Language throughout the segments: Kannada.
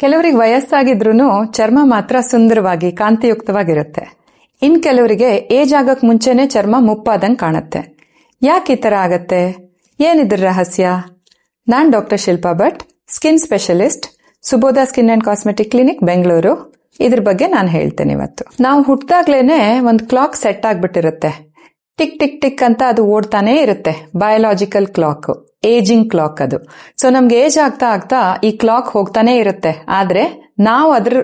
ಕೆಲವರಿಗೆ ವಯಸ್ಸಾಗಿದ್ರೂ ಚರ್ಮ ಮಾತ್ರ ಸುಂದರವಾಗಿ, ಕಾಂತಿಯುಕ್ತವಾಗಿರುತ್ತೆ. ಇನ್ ಕೆಲವರಿಗೆ ಏಜ್ ಆಗಕ್ ಮುಂಚೆನೆ ಚರ್ಮ ಮುಪ್ಪಾದಂಗೆ ಕಾಣುತ್ತೆ. ಯಾಕೆ ಈ ತರ ಆಗತ್ತೆ? ಏನಿದ್ರ ರಹಸ್ಯ? ನಾನ್ doctor Shilpa Bhat, skin specialist, Subodha skin and cosmetic clinic, Bengaluru. ಇದ್ರ ಬಗ್ಗೆ ನಾನು ಹೇಳ್ತೇನೆ ಇವತ್ತು. ನಾವು ಹುಟ್ಟಾಗ್ಲೇನೆ ಒಂದು ಕ್ಲಾಕ್ ಸೆಟ್ ಆಗ್ಬಿಟ್ಟಿರುತ್ತೆ. ಟಿಕ್ ಟಿಕ್ ಟಿಕ್ ಅಂತ ಅದು ಓಡ್ತಾನೆ ಇರುತ್ತೆ. ಬಯೋಲಾಜಿಕಲ್ ಕ್ಲಾಕ್ ಏಜಿಂಗ್ ಕ್ಲಾಕ್ ಅದು. ಸೊ ನಮ್ಗೆ ಏಜ್ ಆಗ್ತಾ ಆಗ್ತಾ ಈ ಕ್ಲಾಕ್ ಹೋಗ್ತಾನೆ ಇರುತ್ತೆ. ಆದ್ರೆ ನಾವು ಅದ್ರ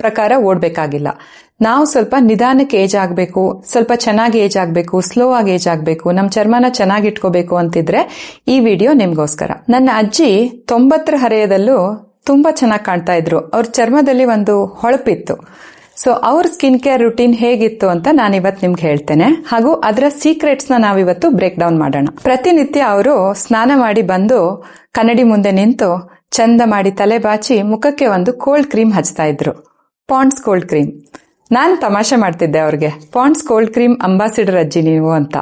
ಪ್ರಕಾರ ಓಡ್ಬೇಕಾಗಿಲ್ಲ. ನಾವು ಸ್ವಲ್ಪ ನಿಧಾನಕ್ಕೆ ಏಜ್ ಆಗಬೇಕು, ಸ್ವಲ್ಪ ಚೆನ್ನಾಗಿ ಏಜ್ ಆಗಬೇಕು ಸ್ಲೋ ಆಗಿ ಏಜ್ ಆಗಬೇಕು ನಮ್ಮ ಚರ್ಮನ ಚೆನ್ನಾಗಿ ಇಟ್ಕೋಬೇಕು ಅಂತಿದ್ರೆ ಈ ವಿಡಿಯೋ ನಿಮಗೋಸ್ಕರ. ನನ್ನ ಅಜ್ಜಿ ತೊಂಬತ್ತರ ಹರೆಯದಲ್ಲೂ ತುಂಬಾ ಚೆನ್ನಾಗಿ ಕಾಣ್ತಾ ಇದ್ರು. ಅವ್ರ ಚರ್ಮದಲ್ಲಿ ಒಂದು ಹೊಳಪಿತ್ತು. ಸೊ ಅವ್ರ ಸ್ಕಿನ್ ಕೇರ್ ರುಟೀನ್ ಹೇಗಿತ್ತು ಅಂತ ನಾನು ಇವತ್ತು ನಿಮ್ಗೆ ಹೇಳ್ತೇನೆ. ಹಾಗೂ ಅದರ ಸೀಕ್ರೆಟ್ಸ್ನ ನಾವಿವತ್ತು ಬ್ರೇಕ್ ಡೌನ್ ಮಾಡೋಣ. ಪ್ರತಿನಿತ್ಯ ಅವರು ಸ್ನಾನ ಮಾಡಿ ಬಂದು ಕನ್ನಡಿ ಮುಂದೆ ನಿಂತು ಚಂದ ಮಾಡಿ ತಲೆ ಬಾಚಿ ಮುಖಕ್ಕೆ ಒಂದು ಕೋಲ್ಡ್ ಕ್ರೀಮ್ ಹಚ್ತಾ ಇದ್ರು. ಪಾಂಡ್ಸ್ ಕೋಲ್ಡ್ ಕ್ರೀಮ್ ನಾನು ತಮಾಷೆ ಮಾಡ್ತಿದ್ದೆ ಅವ್ರಿಗೆ. ಪಾಂಡ್ಸ್ ಕೋಲ್ಡ್ ಕ್ರೀಮ್ ಅಂಬಾಸಿಡರ್ ಅಜ್ಜಿ ನೀವು ಅಂತ.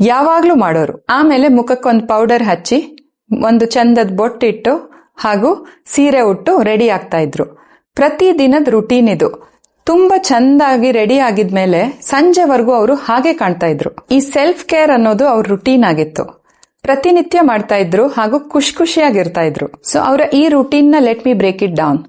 ಯಾವಾಗ್ಲೂ ಮಾಡೋರು. ಆಮೇಲೆ ಮುಖಕ್ಕೊಂದು ಪೌಡರ್ ಹಚ್ಚಿ ಒಂದು ಚಂದದ ಬೊಟ್ಟಿಟ್ಟು ಹಾಗೂ ಸೀರೆ ಉಟ್ಟು ರೆಡಿ ಆಗ್ತಾ ಇದ್ರು. ಪ್ರತಿ ದಿನದ ರುಟೀನ್ ಇದು. ತುಂಬಾ ಚಂದಾಗಿ ರೆಡಿ ಆಗಿದ್ಮೇಲೆ ಸಂಜೆವರೆಗೂ ಅವರು ಹಾಗೆ ಕಾಣ್ತಾ ಇದ್ರು. ಈ ಸೆಲ್ಫ್ ಕೇರ್ ಅನ್ನೋದು ಅವ್ರ ರುಟೀನ್ ಆಗಿತ್ತು. ಪ್ರತಿನಿತ್ಯ ಮಾಡ್ತಾ ಇದ್ರು ಹಾಗೂ ಖುಷಿ ಖುಷಿಯಾಗಿರ್ತಾ ಇದ್ರು. ಸೊ ಅವರ ಈ ರುಟೀನ್ನ let me break it down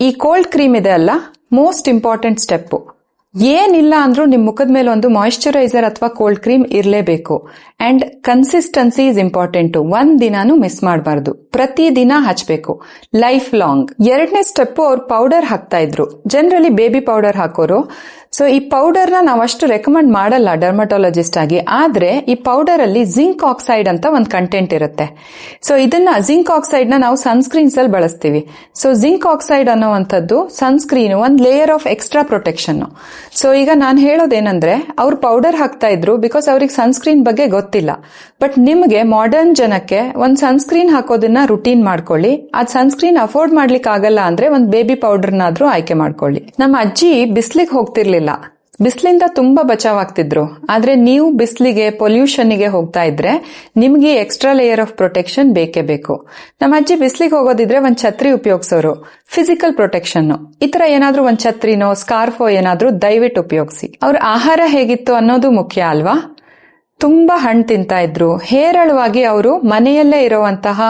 ಈ ಕೋಲ್ಡ್ ಕ್ರೀಮ್ ಇದೆ ಅಲ್ಲ ಮೋಸ್ಟ್ ಇಂಪಾರ್ಟೆಂಟ್ ಸ್ಟೆಪ್ ಏನಿಲ್ಲ ಅಂದ್ರೂ ನಿಮ್ಮ ಮುಖದ ಮೇಲೆ ಒಂದು ಮಾಯಿಶ್ಚರೈಸರ್ ಅಥವಾ ಕೋಲ್ಡ್ ಕ್ರೀಮ್ ಇರಲೇಬೇಕು. ಅಂಡ್ ಕನ್ಸಿಸ್ಟೆನ್ಸಿ ಇಸ್ ಇಂಪಾರ್ಟೆಂಟ್ ಒಂದ್ ದಿನಾನು ಮಿಸ್ ಮಾಡಬಾರ್ದು. ಪ್ರತಿ ದಿನ ಹಚ್ಬೇಕು. ಲೈಫ್ ಲಾಂಗ್ ಎರಡನೇ ಸ್ಟೆಪ್ ಅವ್ರು ಪೌಡರ್ ಹಾಕ್ತಾ ಇದ್ರು. ಜನರಲಿ ಬೇಬಿ ಪೌಡರ್ ಹಾಕೋರು. ಸೊ ಈ ಪೌಡರ್ನ ನಾವು ಅಷ್ಟು ರೆಕಮೆಂಡ್ ಮಾಡಲ್ಲ ಡರ್ಮಟಾಲಜಿಸ್ಟ್ ಆಗಿ. ಆದ್ರೆ, ಈ ಪೌಡರ್ ಅಲ್ಲಿ ಜಿಂಕ್ ಆಕ್ಸೈಡ್ ಅಂತ ಒಂದು ಕಂಟೆಂಟ್ ಇರುತ್ತೆ. ಸೊ ಇದನ್ನ ಜಿಂಕ್ ಆಕ್ಸೈಡ್ನ ನಾವು ಸನ್ಸ್ಕ್ರೀನ್ಸ್ ಅಲ್ಲಿ ಬಳಸ್ತೀವಿ. ಸೊ ಜಿಂಕ್ ಆಕ್ಸೈಡ್ ಅನ್ನೋವಂಥದ್ದು ಸನ್ಸ್ಕ್ರೀನ್ ಒಂದು layer of extra protection so ಈಗ ನಾನು ಹೇಳೋದೇನಂದ್ರೆ, ಅವ್ರು ಪೌಡರ್ ಹಾಕ್ತಾ ಇದ್ರು ಬಿಕಾಸ್ ಅವ್ರಿಗೆ ಸನ್ಸ್ಕ್ರೀನ್ ಬಗ್ಗೆ ಗೊತ್ತಿಲ್ಲ. ಬಟ್ ನಿಮಗೆ ಮಾಡರ್ನ್ ಜನಕ್ಕೆ ಒಂದ್ ಸನ್ಸ್ಕ್ರೀನ್ ಹಾಕೋದನ್ನ ರುಟೀನ್ ಮಾಡ್ಕೊಳ್ಳಿ. ಅದ್ ಸನ್ಸ್ಕ್ರೀನ್ ಅಫೋರ್ಡ್ ಮಾಡ್ಲಿಕ್ಕೆ ಆಗಲ್ಲ ಅಂದ್ರೆ ಒಂದು ಬೇಬಿ ಪೌಡರ್ನಾದ್ರೂ ಆಯ್ಕೆ ಮಾಡ್ಕೊಳ್ಳಿ. ನಮ್ಮ ಅಜ್ಜಿ ಬಿಸ್ಲಿಗೆ ಹೋಗ್ತಿರ್ಲಿಲ್ಲ. ಬಿಸಿಲಿಂದ ತುಂಬಾ ಬಚಾವ್ ಆಗ್ತಿದ್ರು ಆದ್ರೆ ನೀವು ಬಿಸಿಲಿಗೆ ಪೊಲ್ಯೂಷನ್ಗೆ ಹೋಗ್ತಾ ಇದ್ರೆ ನಿಮ್ಗೆ ಎಕ್ಸ್ಟ್ರಾ ಲೇಯರ್ ಆಫ್ ಪ್ರೊಟೆಕ್ಷನ್ ಬೇಕೇ ಬೇಕು. ನಮ್ಮ ಅಜ್ಜಿ ಬಿಸಿಲಿಗೆ ಹೋಗೋದಿದ್ರೆ ಒಂದ್ ಛತ್ರಿ ಉಪಯೋಗಿಸೋರು. ಫಿಸಿಕಲ್ ಪ್ರೊಟೆಕ್ಷನ್ ಈ ತರ ಏನಾದ್ರೂ ಒಂದ್ ಛತ್ರಿನೋ, ಸ್ಕಾರ್ಫೋ ಏನಾದ್ರೂ ದಯವಿಟ್ಟು ಉಪಯೋಗಿಸಿ. ಅವ್ರ ಆಹಾರ ಹೇಗಿತ್ತು ಅನ್ನೋದು ಮುಖ್ಯ ಅಲ್ವಾ? ತುಂಬಾ ಹಣ್ಣು ತಿಂತಾ ಇದ್ರು. ಹೇರಳವಾಗಿ ಅವರು ಮನೆಯಲ್ಲೇ ಇರುವಂತಹ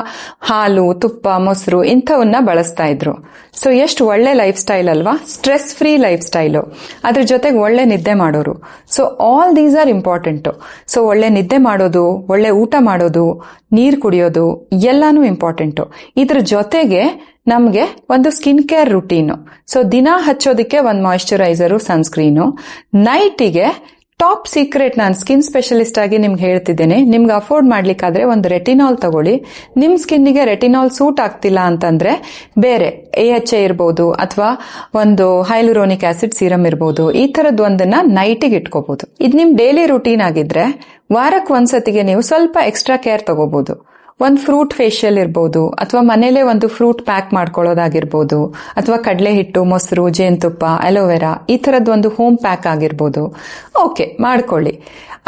ಹಾಲು, ತುಪ್ಪ, ಮೊಸರು ಇಂಥವನ್ನ ಬಳಸ್ತಾ ಇದ್ರು. ಸೊ ಎಷ್ಟು ಒಳ್ಳೆ ಲೈಫ್ ಸ್ಟೈಲ್ ಅಲ್ವಾ? ಸ್ಟ್ರೆಸ್ ಫ್ರೀ ಲೈಫ್ ಸ್ಟೈಲು ಅದ್ರ ಜೊತೆಗೆ ಒಳ್ಳೆ ನಿದ್ದೆ ಮಾಡೋರು. So all these are important so ಒಳ್ಳೆ ನಿದ್ದೆ ಮಾಡೋದು, ಒಳ್ಳೆ ಊಟ ಮಾಡೋದು, ನೀರು ಕುಡಿಯೋದು ಎಲ್ಲಾನು ಇಂಪಾರ್ಟೆಂಟು ಇದ್ರ ಜೊತೆಗೆ ನಮಗೆ ಒಂದು ಸ್ಕಿನ್ ಕೇರ್ ರುಟೀನು ಸೊ ದಿನ ಹಚ್ಚೋದಕ್ಕೆ ಒಂದು ಮಾಯಿಶ್ಚರೈಸರು ಸನ್ಸ್ಕ್ರೀನು ನೈಟಿಗೆ ಟಾಪ್ ಸೀಕ್ರೆಟ್ ನಾನು ಸ್ಕಿನ್ ಸ್ಪೆಷಲಿಸ್ಟ್ ಆಗಿ ನಿಮ್ಗೆ ಹೇಳ್ತಿದ್ದೇನೆ. ನಿಮ್ಗೆ ಅಫೋರ್ಡ್ ಮಾಡ್ಲಿಕ್ಕಾದ್ರೆ ಒಂದು ರೆಟಿನಾಲ್ ತಗೊಳ್ಳಿ. ನಿಮ್ಮ ಸ್ಕಿನ್ನಿಗೆ ರೆಟಿನಾಲ್ ಸೂಟ್ ಆಗ್ತಿಲ್ಲ ಅಂತಂದ್ರೆ ಬೇರೆ ಎ ಎಚ್ ಎ ಇರ್ಬೋದು ಅಥವಾ ಒಂದು ಹೈಲುರೋನಿಕ್ ಆಸಿಡ್ ಸೀರಮ್ ಇರ್ಬೋದು. ಈ ತರದ್ ಒಂದನ್ನ ನೈಟಿಗೆ ಇಟ್ಕೋಬಹುದು ಇದು ನಿಮ್ ಡೈಲಿ ರುಟೀನ್ ಆಗಿದ್ರೆ ವಾರಕ್ಕೆ ಒಂದ್ಸತಿಗೆ ನೀವು ಸ್ವಲ್ಪ ಎಕ್ಸ್ಟ್ರಾ ಕೇರ್ ತಗೋಬಹುದು ಒಂದು ಫ್ರೂಟ್ ಫೇಶಿಯಲ್ ಇರ್ಬೋದು, ಅಥವಾ ಮನೆಯಲ್ಲೇ ಒಂದು ಫ್ರೂಟ್ ಪ್ಯಾಕ್ ಮಾಡ್ಕೊಳ್ಳೋದಾಗಿರ್ಬೋದು, ಅಥವಾ ಕಡಲೆ ಹಿಟ್ಟು ಮೊಸರು, ಜೇನುತುಪ್ಪ, ಅಲೋವೆರಾ ಈ ಥರದ್ದು ಒಂದು ಹೋಮ್ ಪ್ಯಾಕ್ ಆಗಿರ್ಬೋದು. ಓಕೆ ಮಾಡ್ಕೊಳ್ಳಿ.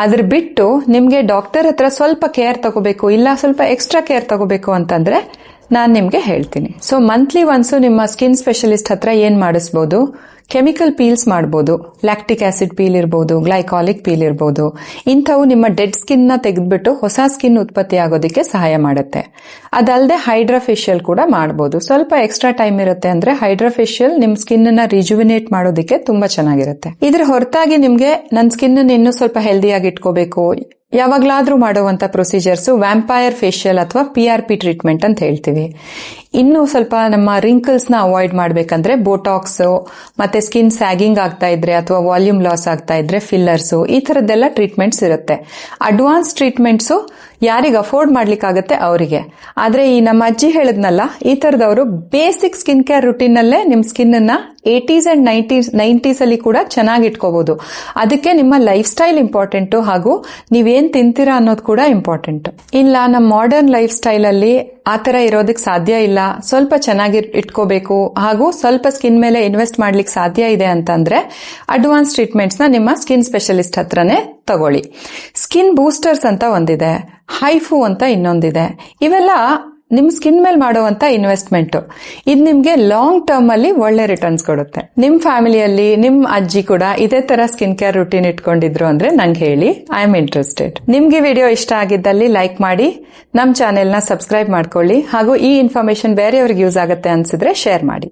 ಅದ್ರ ಬಿಟ್ಟು ನಿಮಗೆ ಡಾಕ್ಟರ್ ಹತ್ರ ಸ್ವಲ್ಪ ಕೇರ್ ತಗೋಬೇಕು, ಇಲ್ಲ ಸ್ವಲ್ಪ ಎಕ್ಸ್ಟ್ರಾ ಕೇರ್ ತಗೋಬೇಕು ಅಂತಂದ್ರೆ ನಾನು ನಿಮಗೆ ಹೇಳ್ತೀನಿ. ಸೊ ಮಂತ್ಲಿ ಒನ್ಸು ನಿಮ್ಮ ಸ್ಕಿನ್ ಸ್ಪೆಷಲಿಸ್ಟ್ ಹತ್ರ ಏನು ಮಾಡಿಸ್ಬೋದು? ಕೆಮಿಕಲ್ ಪೀಲ್ಸ್ ಮಾಡ್ಬೋದು, ಲ್ಯಾಕ್ಟಿಕ್ ಆಸಿಡ್ ಪೀಲ್ ಇರ್ಬೋದು, ಗ್ಲೈಕಾಲಿಕ್ ಪೀಲ್ ಇರ್ಬೋದು. ಇಂಥವು ನಿಮ್ಮ ಡೆಡ್ ಸ್ಕಿನ್ನ ತೆಗೆದ್ಬಿಟ್ಟು ಹೊಸ ಸ್ಕಿನ್ ಉತ್ಪತ್ತಿ ಆಗೋದಕ್ಕೆ ಸಹಾಯ ಮಾಡುತ್ತೆ. ಅದಲ್ಲದೆ ಹೈಡ್ರಾಫೇಶಿಯಲ್ ಕೂಡ ಮಾಡ್ಬೋದು. ಸ್ವಲ್ಪ ಎಕ್ಸ್ಟ್ರಾ ಟೈಮ್ ಇರುತ್ತೆ ಅಂದ್ರೆ ಹೈಡ್ರಾಫೇಶಿಯಲ್ ನಿಮ್ ಸ್ಕಿನ್ನ ರಿಜುವಿನೇಟ್ ಮಾಡೋದಕ್ಕೆ ತುಂಬಾ ಚೆನ್ನಾಗಿರುತ್ತೆ. ಇದ್ರ ಹೊರತಾಗಿ ನಿಮ್ಗೆ ನನ್ನ ಸ್ಕಿನ್ ಇನ್ನೂ ಸ್ವಲ್ಪ ಹೆಲ್ದಿಯಾಗಿ ಇಟ್ಕೋಬೇಕು ಯಾವಾಗ್ಲಾದ್ರೂ ಮಾಡುವಂತ ಪ್ರೊಸೀಜರ್ಸು ವ್ಯಾಂಪೈರ್ ಫೇಶಿಯಲ್ ಅಥವಾ ಪಿ ಆರ್ ಪಿ ಟ್ರೀಟ್ಮೆಂಟ್ ಅಂತ ಹೇಳ್ತೀವಿ. ಇನ್ನು ಸ್ವಲ್ಪ ನಮ್ಮ ರಿಂಕಲ್ಸ್ನ ಅವಾಯ್ಡ್ ಮಾಡಬೇಕಂದ್ರೆ ಬೋಟಾಕ್ಸ್ ಮತ್ತೆ ಸ್ಕಿನ್ ಸ್ಯಾಗಿಂಗ್ ಆಗ್ತಾ ಇದ್ರೆ ಅಥವಾ ವಾಲ್ಯೂಮ್ ಲಾಸ್ ಆಗ್ತಾ ಇದ್ರೆ ಫಿಲ್ಲರ್ಸ್ ಈ ಥರದ್ದೆಲ್ಲ ಟ್ರೀಟ್ಮೆಂಟ್ಸ್ ಇರುತ್ತೆ. ಅಡ್ವಾನ್ಸ್ ಟ್ರೀಟ್ಮೆಂಟ್ಸ್ ಯಾರಿಗೆ ಅಫೋರ್ಡ್ ಮಾಡ್ಲಿಕ್ಕಾಗತ್ತೆ ಅವರಿಗೆ. ಆದ್ರೆ ಈ ನಮ್ಮ ಅಜ್ಜಿ ಹೇಳಿದ್ನಲ್ಲ, ಈ ತರದವರು ಬೇಸಿಕ್ ಸ್ಕಿನ್ ಕೇರ್ ರುಟೀನ್ ನಿಮ್ಮ ನಿಮ್ ಏಟೀಸ್ ಅಂಡ್ ನೈಂಟೀಸ್ ನೈಂಟೀಸ್ ಅಲ್ಲಿ ಕೂಡ ಚೆನ್ನಾಗಿ ಇಟ್ಕೋಬಹುದು ಅದಕ್ಕೆ ನಿಮ್ಮ ಲೈಫ್ ಸ್ಟೈಲ್ ಇಂಪಾರ್ಟೆಂಟ್ ಹಾಗೂ ನೀವೇನ್ ತಿಂತೀರಾ ಅನ್ನೋದು ಕೂಡ ಇಂಪಾರ್ಟೆಂಟ್. ಇಲ್ಲ, ನಮ್ಮ ಮಾಡರ್ನ್ ಲೈಫ್ ಸ್ಟೈಲ್ ಅಲ್ಲಿ ಆತರ ಇರೋದಕ್ಕೆ ಸಾಧ್ಯ ಇಲ್ಲ. ಸ್ವಲ್ಪ ಚೆನ್ನಾಗಿ ಇಟ್ಕೋಬೇಕು ಹಾಗೂ ಸ್ವಲ್ಪ ಸ್ಕಿನ್ ಮೇಲೆ ಇನ್ವೆಸ್ಟ್ ಮಾಡ್ಲಿಕ್ಕೆ ಸಾಧ್ಯ ಇದೆ ಅಂತಂದ್ರೆ ಅಡ್ವಾನ್ಸ್ ಟ್ರೀಟ್ಮೆಂಟ್ಸ್ನ ನಿಮ್ಮ ಸ್ಕಿನ್ ಸ್ಪೆಷಲಿಸ್ಟ್ ಹತ್ರನೇ ತಗೊಳ್ಳಿ. ಸ್ಕಿನ್ ಬೂಸ್ಟರ್ಸ್ ಅಂತ ಒಂದಿದೆ, ಹೈಫು ಅಂತ ಇನ್ನೊಂದಿದೆ. ಇವೆಲ್ಲ ನಿಮ್ ಸ್ಕಿನ್ ಮೇಲೆ ಮಾಡುವಂತ ಇನ್ವೆಸ್ಟ್ಮೆಂಟ್ ಇದು ನಿಮ್ಗೆ ಲಾಂಗ್ ಟರ್ಮ್ ಅಲ್ಲಿ ಒಳ್ಳೆ ರಿಟರ್ನ್ಸ್ ಕೊಡುತ್ತೆ. ನಿಮ್ ಫ್ಯಾಮಿಲಿಯಲ್ಲಿ ನಿಮ್ ಅಜ್ಜಿ ಕೂಡ ಇದೇ ತರ ಸ್ಕಿನ್ ಕೇರ್ ರುಟೀನ್ ಇಟ್ಕೊಂಡಿದ್ರು ಅಂದ್ರೆ ನಂಗೆ ಹೇಳಿ ಐ ಆಮ್ ಇಂಟ್ರೆಸ್ಟೆಡ್ ನಿಮ್ಗೆ ವಿಡಿಯೋ ಇಷ್ಟ ಆಗಿದ್ದಲ್ಲಿ ಲೈಕ್ ಮಾಡಿ, ನಮ್ ಚಾನೆಲ್ನ ಸಬ್ಸ್ಕ್ರೈಬ್ ಮಾಡ್ಕೊಳ್ಳಿ, ಹಾಗೂ ಈ ಇನ್ಫಾರ್ಮೇಶನ್ ಬೇರೆಯವ್ರಿಗೆ ಯೂಸ್ ಆಗುತ್ತೆ ಅನ್ಸಿದ್ರೆ ಶೇರ್ ಮಾಡಿ.